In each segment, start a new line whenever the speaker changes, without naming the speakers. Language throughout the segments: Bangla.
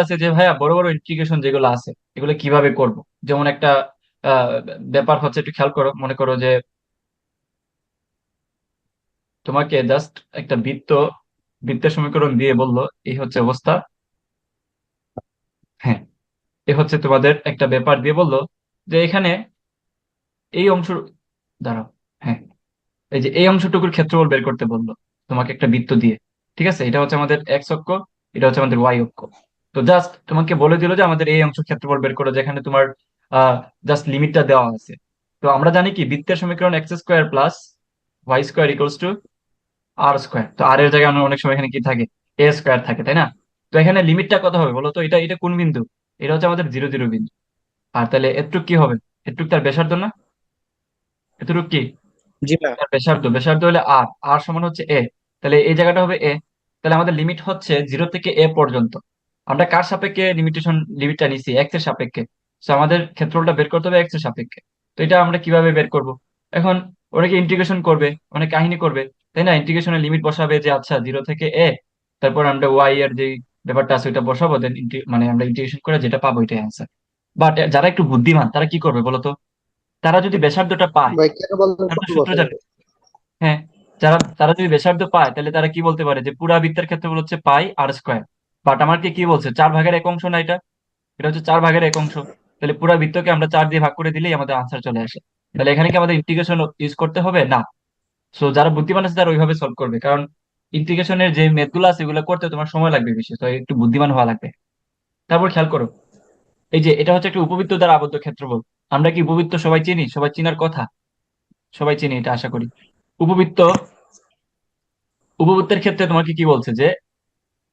আছে যে, ভাইয়া, বড় বড় ইন্টিগ্রেশন যেগুলো আছে, এগুলো কীভাবে করব? যেমন একটা ব্যাপার হচ্ছে একটু খেয়াল করো, মনে করো যে, তোমাকে জাস্ট একটা বৃত্ত, বৃত্তের সমীকরণ দিয়ে বলল, এই হচ্ছে অবস্থা। হ্যাঁ এ হচ্ছে তোমাদের একটা ব্যাপার দিয়ে বলল যে, এখানে এই অংশ দাঁড়াও হ্যাঁ এই যে এই অংশটুকুর ক্ষেত্রফল বের করতে বলল, তোমাকে একটা বৃত্ত দিয়ে, ঠিক আছে? এটা হচ্ছে আমাদের এক্স অক্ষ, এটা হচ্ছে আমাদের ওয়াই অক্ষ। তো জাস্ট তোমাকে বলে দিল যে আমাদের এই অংশ ক্ষেত্রফল বের করো যেখানে তোমার জাস্ট লিমিটটা দেওয়া আছে। তো আমরা জানি কি বৃত্তের সমীকরণ x square plus y square equals to r square তো আর এর জায়গায় আমরা অনেক সময় এখানে কি থাকে? এ স্কোয়ার থাকে তাই না? তো এখানে লিমিটটা কত হবে বলো তো? এটা এটা কোন বিন্দু? এটা হচ্ছে আমাদের জিরো জিরো বিন্দু। আর তাহলে এটুক কি হবে? এটুক তার ব্যাসার্ধ না? এতটুক কি? ব্যাসার্ধ। ব্যাসার্ধ হলে আর আর সমান হচ্ছে এ তাহলে এই জায়গাটা হবে এ তাহলে আমাদের লিমিট হচ্ছে জিরো থেকে এ পর্যন্ত। আমরা কার সাপেক্ষে লিমিটেশন লিমিটটা নিছি? এক্সের সাপেক্ষে। তো আমাদের ক্ষেত্রফলটা বের করতে হবে এক্সের সাপেক্ষে। তো এটা আমরা কীভাবে বের করব? এখন অনেকে ইন্টিগ্রেশন করবে? অনেক কাহিনী করবে। তাই না? ইন্টিগ্রেশনের লিমিট বসাবে যে আচ্ছা জিরো থেকে এ তারপর আমরা ওয়াই এর যে ব্যাপারটা আছে ওইটা বসাবো দেন মানে আমরা ইন্টিগ্রেশন করে যেটা পাবো এটাই অ্যান্সার বাট যারা একটু বুদ্ধিমান তারা কি করবে বলতো? তারা যদি ব্যাসার্ধটা পায় সূত্র জানে। হ্যাঁ যারা তারা যদি ব্যাসার্ধ পায় তাহলে তারা কি বলতে পারে? যে পুরা বৃত্তের ক্ষেত্রফল হচ্ছে পাই আর স্কোয়ার। বাট আমাকে কি বলছে? চার ভাগের এক অংশ না এটা? এটা হচ্ছে চার ভাগের এক অংশ। তাহলে পুরো বৃত্তকে আমরা চার দিয়ে ভাগ করে দিলেই আমাদের আনসার চলে আসে। তাহলে এখানে কি আমাদের ইন্টিগ্রেশন ইউজ করতে হবে? না। সো যারা বুদ্ধিমান আছে তারা ওইভাবে সলভ করবে। কারণ ইন্টিগ্রেশনের যে মেথগুলো আছে, এগুলো করতে তোমার সময় লাগবে বেশি। তো একটু বুদ্ধিমান হওয়া লাগবে। তারপর খেয়াল করো। এই যে, এটা হচ্ছে একটা উপবৃত্ত দ্বারা আবদ্ধ ক্ষেত্রফল। আমরা কি উপবৃত্ত সবাই চিনি? সবাই চিনার কথা? সবাই চিনি, এটা আশা করি। উপবৃত্ত, উপবৃত্তের ক্ষেত্রে তোমাকে কি বলছে যে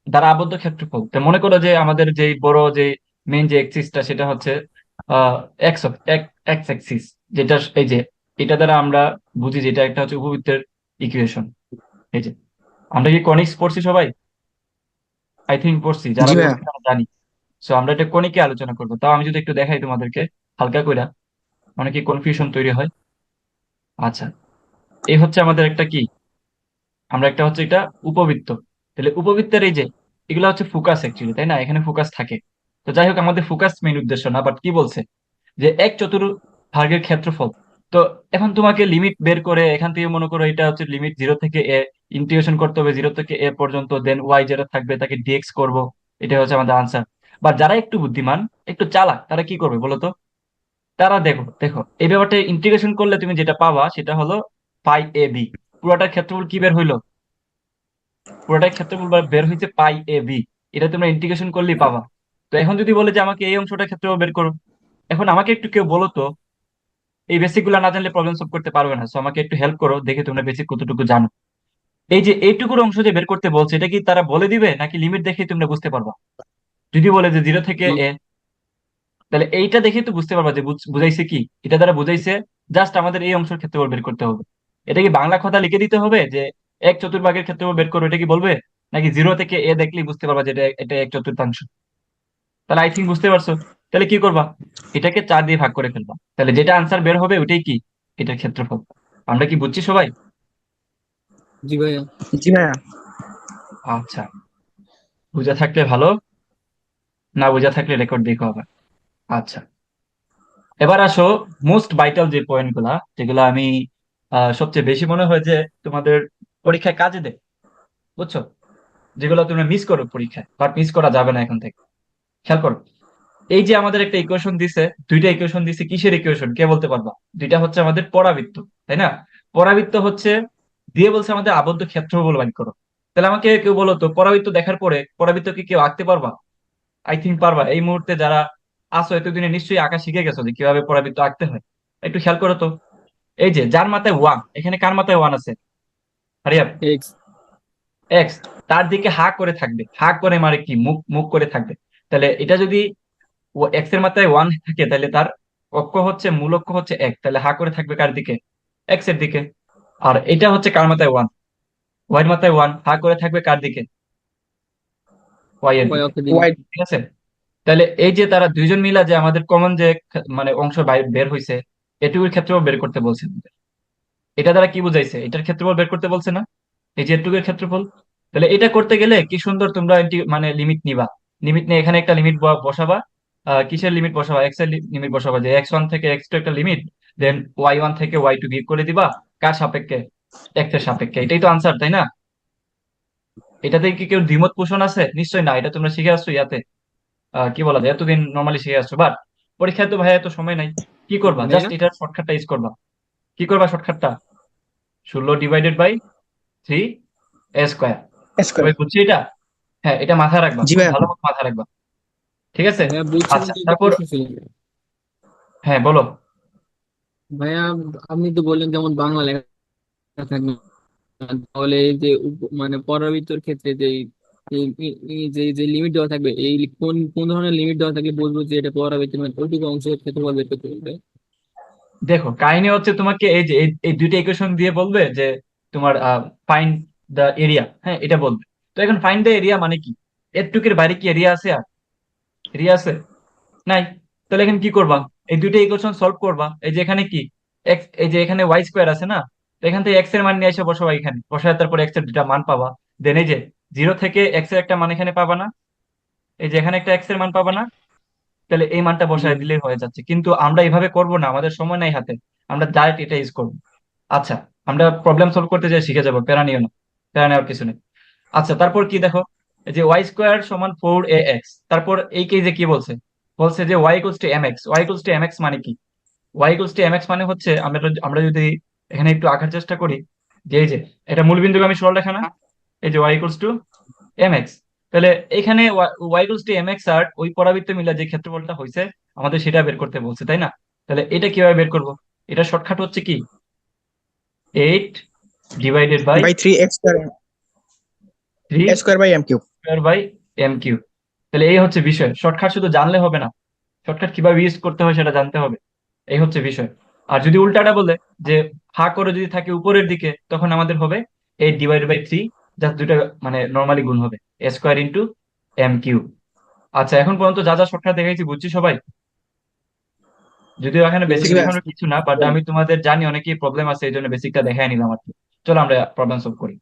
দ্বারা আবদ্ধ ক্ষেত্রফল। তো মনে করো যে আমাদের যে বড় যে মেইন যে এক্সিসটা সেটা হচ্ছে এক্স এক্স এক্সিস যেটা এই যে এটা দ্বারা আমরা বুঝি যেটা একটা হচ্ছে উপবৃত্তের ইকুয়েশন এই যে আমরা কি কনিক্স পড়ছি সবাই? আই থিঙ্ক পড়ছি যারা জানি। সো আমরা এটা কনিকে আলোচনা করব। তাও আমি যদি একটু দেখাই তোমাদেরকে হালকা কইরা অনেকে কনফিউশন তৈরি হয়। আচ্ছা এই হচ্ছে আমাদের একটা কি? আমরা একটা হচ্ছে এটা উপবৃত্ত। তাহলে উপবৃত্তের এই যে এগুলো হচ্ছে ফোকাস অ্যাকচুয়ালি তাই না? এখানে ফোকাস থাকে। তো যাই হোক, আমাদের ফোকাস মেইন উদ্দেশ্য না বাট কি বলছে? যে এক চতুর্ভাগের ক্ষেত্রফল। তো এখন তোমাকে লিমিট বের করে, এখান থেকে মনে করো এটা হচ্ছে লিমিট জিরো থেকে এ ইন্টিগ্রেশন করতে হবে জিরো থেকে এ পর্যন্ত দেন ওয়াই যেটা থাকবে তাকে ডিএক্স করব এটা হচ্ছে আমাদের আনসার বা যারা একটু বুদ্ধিমান, একটু চালাক, তারা কি করবে বলো তো? তারা দেখো দেখো, এই ব্যাপারটা ইন্টিগ্রেশন করলে তুমি যেটা পাবা, সেটা হলো পাই এ বি। পুরোটার ক্ষেত্রফল কি বের হইল? পুরোটার ক্ষেত্রফল বের হয়েছে পাই এ বি। এটা তোমরা ইন্টিগ্রেশন করলেই পাবা। তো এখন যদি বলে যে আমাকে এই অংশটা ক্ষেত্রফল বের করো এখন আমাকে একটু কেউ বলো তো এই বেসিকগুলা না জানলে প্রবলেম সলভ করতে পারবে না। সো আমাকে একটু হেল্প করো দেখে তোমরা বেসিক কতটুকু জানো। এই যে এইটুকুর অংশ যে বের করতে বলছে এটা কি তারা বলে দিবে নাকি লিমিট দেখে তোমরা বুঝতে পারবা? যদি বলে যে জিরো থেকে এ তাহলে এইটা দেখে তো বুঝতে পারবা যে বুঝাইছে কি? এটা দ্বারা বুঝাইছে জাস্ট আমাদের এই অংশের ক্ষেত্রফল বের করতে হবে। এটা কি বাংলা কথা লিখে দিতে হবে যে এক চতুর্ভাগের ক্ষেত্রফল বের করো এটা কি বলবে? নাকি জিরো থেকে এ দেখলেই বুঝতে পারবা যে এটা এটা এক চতুর্থাংশ? তাহলে আই থিঙ্ক বুঝতে পারছ। তাহলে কি করবা? এটাকে চার দিয়ে ভাগ করে ফেলবা। তাহলে যেটা আনসার বের হবে ওইটাই কি? এটার ক্ষেত্রফল। আমরা কি বুঝছি সবাই?
জি ভাইয়া।
জি ভাইয়া।
আচ্ছা। বুঝা থাকলে ভালো না বুঝা থাকলে রেকর্ড দেখো আবার। আচ্ছা। এবার আসো মোস্ট ভাইটাল যে পয়েন্টগুলা যেগুলো আমি আহ, সবচেয়ে বেশি মনে হয় যে তোমাদের পরীক্ষায় কাজে দেয় বুঝছ? যেগুলো তুমি মিস করো পরীক্ষায় বাট মিস করা যাবে না এখন থেকে। খেয়াল করো। এই যে আমাদের একটা ইকুয়েশন দিছে, দুইটা ইকুয়েশন দিছে, কিসের ইকুয়েশন কে বলতে পারবা? দুইটা হচ্ছে আমাদের পরাবৃত্ত, তাই না? পরাবৃত্ত হচ্ছে, দিয়ে বলছে আমাদের আবদ্ধ ক্ষেত্রফল বাইর করো। তাহলে আমাকে কেউ বলো তো, পরাবৃত্ত দেখার পরে পরাবৃত্তকে কেউ আঁকতে পারবা? আই থিঙ্ক পারবা। এই মুহূর্তে যারা আসো এতদিনে নিশ্চয়ই আঁকা শিখে গেছো যে কীভাবে পরাবৃত্ত আঁকতে হয়। একটু খেয়াল করো তো। এই যে, যার মাথায় ওয়ান এখানে কার মাথায় ওয়ান আছে? হারিয়ার?
এক্স
তার দিকে হা করে থাকবে। হা করে মানে কি? মুখ মুখ করে থাকবে। তাহলে এটা যদি এক্সের মাথায় ওয়ান থাকে তাহলে তার অক্ষ হচ্ছে মূল অক্ষ হচ্ছে এক। তাহলে হা করে থাকবে কার দিকে? এক্সের দিকে। আর এটা হচ্ছে কার মাথায় ওয়ান ওয়াই মাথায় ওয়ান হা করে থাকবে কার দিকে? ওয়াই এর ঠিক আছে? তাহলে এই যে তারা দুইজন মিলা যে আমাদের কমন যে মানে অংশ বাইরে বের হয়েছে এটুকুর ক্ষেত্রেও বের করতে বলছে। এটা দ্বারা কি বুঝাইছে? এটার ক্ষেত্রফল বের করতে বলছে না? এই যে এটুকুর ক্ষেত্রফল? তাহলে এটা করতে গেলে কি সুন্দর তোমরা মানে লিমিট নিবা। লিমিট নিয়ে এখানে একটা লিমিট বসাবা। কিসের লিমিট বসাবা? এক্সের লিমিট বসাবা যে এক্স ওয়ান থেকে এক্স টু একটা লিমিট দেন ওয়াই ওয়ান থেকে ওয়াই টু বিয়োগ করে দিবা। কার সাপেক্ষে? এক্সের সাপেক্ষে। এটাই তো আনসার তাই না? এটাতে কি কেউ দ্বিমত পোষণ আছে? নিশ্চয়ই না এটা তোমরা শিখে আসছো ইয়াতে। আহ, কি বলা যায়? এতদিন নর্মালি শিখে আসছো। বাট পরীক্ষায় তো ভাই এত সময় নাই। কি করবা? জাস্ট এটার শর্টকাটটা ইউজ করবা। কি করবা শর্টকাটটা ষোলো divided by three a square বুঝছি এটা? হ্যাঁ এটা মাথায় রাখবা। ভালো মতো মাথায় রাখবা। ঠিক আছে? আচ্ছা তারপর হ্যাঁ বলো।
ভাইয়া আপনি তো বললেন যেমন বাংলা লেখা থাকবে। তাহলে এই যে উপ- মানে পরাবৃত্তর ক্ষেত্রে যে যে যে লিমিট দেওয়া থাকবে এই কোন কোন ধরনের লিমিট দেওয়া থাকলে বলব যে এটা পরাবৃত্ত মানে ওইটুকু অংশের ক্ষেত্রফল বের করতে হবে?
দেখো, কাহিনী হচ্ছে তোমাকে এই যে, এই- দুইটা ইকুয়েশন দিয়ে বলবে যে তোমার ফাইন্ড দ্য এরিয়া হ্যাঁ এটা বলবে। তো এখন ফাইন্ড দ্য এরিয়া মানে কি? এরটুকের বাইরে কি এরিয়া আছে আর? এরিয়া আছে? নাই। তাহলে এখন কি করবা? এই দুইটা ইকুয়েশন সলভ করবা। এই যে এখানে কি? এক্স এই যে এখানে ওয়াই স্কোয়ার আছে না? তো এখান থেকে এক্সের মান নিয়ে এসে বসাবা এখানে। বসায় তারপর এক্সের দুটা মান পাবা। দেন এই যে জিরো থেকে এক্সের একটা মান এখানে পাবা না? এই যে এখানে একটা এক্সের মান পাবা না? তাহলে এই মানটা বসায়। দিলেই হয়ে যাচ্ছে। কিন্তু আমরা এইভাবে করব না আমাদের সময় নাই হাতে। আমরা ডাইরেক্ট এটা ইউজ করব। আচ্ছা আমরা প্রবলেম সলভ করতে যাই শিখে যাব। প্যারা নিও না। প্যারা নেওয়ার কিছু নেই। আচ্ছা তারপর কি দেখো? এই যে ওয়াই স্কোয়ার সমান ফোর এ এক্স তারপর এই কেজে কি বলছে? বলছে যে y equals to m x y equals to m x মানে কি? Y equals to m x মানে হচ্ছে আমরা যদি- আমরা যদি এখানে একটু আঁকার চেষ্টা করি যে এই যে এটা মূল বিন্দুকে আমি মূলবিন্দুগামী সরলরেখা না? এই যে y equals to m x তাহলে এখানে y equals to m x আর ওই পরাবৃত্ত মিলা যে ক্ষেত্রফলটা হয়েছে আমাদের সেটা বের করতে বলছে তাই না? তাহলে এটা কীভাবে বের করব? এটা শর্টকাট হচ্ছে কি? Eight divided by
by three x square by m cube
square by m q তাহলে এই হচ্ছে বিষয়। শর্টকাট শুধু জানলে হবে না। শর্টকাট কীভাবে ইউজ করতে হয় সেটা জানতে হবে। এই হচ্ছে বিষয়। আর যদি উল্টাটা বলে যে হা করে যদি থাকে উপরের দিকে তখন আমাদের হবে এইট ডিভাইড বাই থ্রি যা দুটা মানে নর্মালি গুণ হবে। A square into m q আচ্ছা এখন পর্যন্ত যা যা শর্টকাট দেখাইছি বুঝছি সবাই? যদিও এখানে বেসিক দেখানোর কিছু না বাট আমি তোমাদের জানি অনেকেই প্রবলেম আছে এই জন্য বেসিকটা দেখাই নিলাম আর কি। চলো আমরা প্রবলেম সলভ করি।